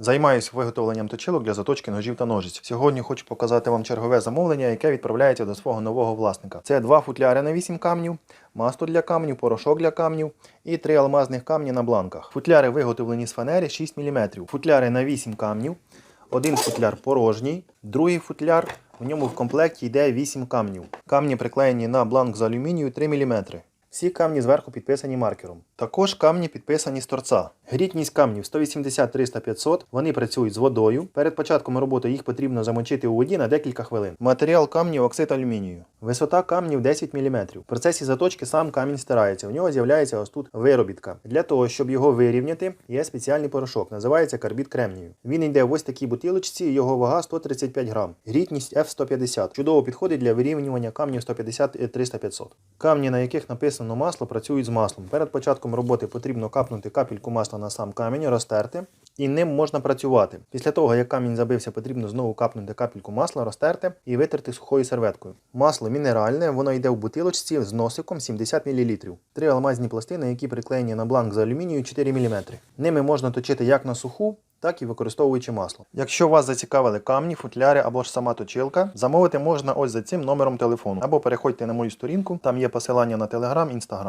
Займаюся виготовленням точилок для заточки ножів та ножиць. Сьогодні хочу показати вам чергове замовлення, яке відправляється до свого нового власника. Це два футляри на 8 камнів, масло для камнів, порошок для камнів і три алмазних камні на бланках. Футляри виготовлені з фанери 6 мм. Футляри на 8 камнів. Один футляр порожній, другий футляр. В ньому в комплекті йде 8 камнів. Камні приклеєні на бланк з алюмінію 3 мм. Всі камні зверху підписані маркером. Також камні підписані з торця. Грітність камнів 180, 300, 500. Вони працюють з водою. Перед початком роботи їх потрібно замочити у воді на декілька хвилин. Матеріал камнів оксид алюмінію. Висота камнів 10 мм. В процесі заточки сам камінь стирається. У нього з'являється ось тут виробітка. Для того, щоб його вирівняти, є спеціальний порошок. Називається карбід кремнію. Він йде в ось такій бутилочці, його вага 135 грам. Грітність F150. Чудово підходить для вирівнювання камнів 150, 300, 500. Камні, на яких написано масло, працюють з маслом. Перед початком роботи потрібно капнути капельку масла на сам камінь, розтерти, і ним можна працювати. Після того, як камінь забився, потрібно знову капнути капельку масла, розтерти і витерти сухою серветкою. Масло мінеральне, воно йде в бутилочці з носиком 70 мл. Три алмазні пластини, які приклеєні на бланк з алюмінію 4 мм. Ними можна точити як на суху, так і використовуючи масло. Якщо вас зацікавили камні, футляри або ж сама точилка, замовити можна ось за цим номером телефону. Або переходьте на мою сторінку, там є посилання на Telegram, Instagram.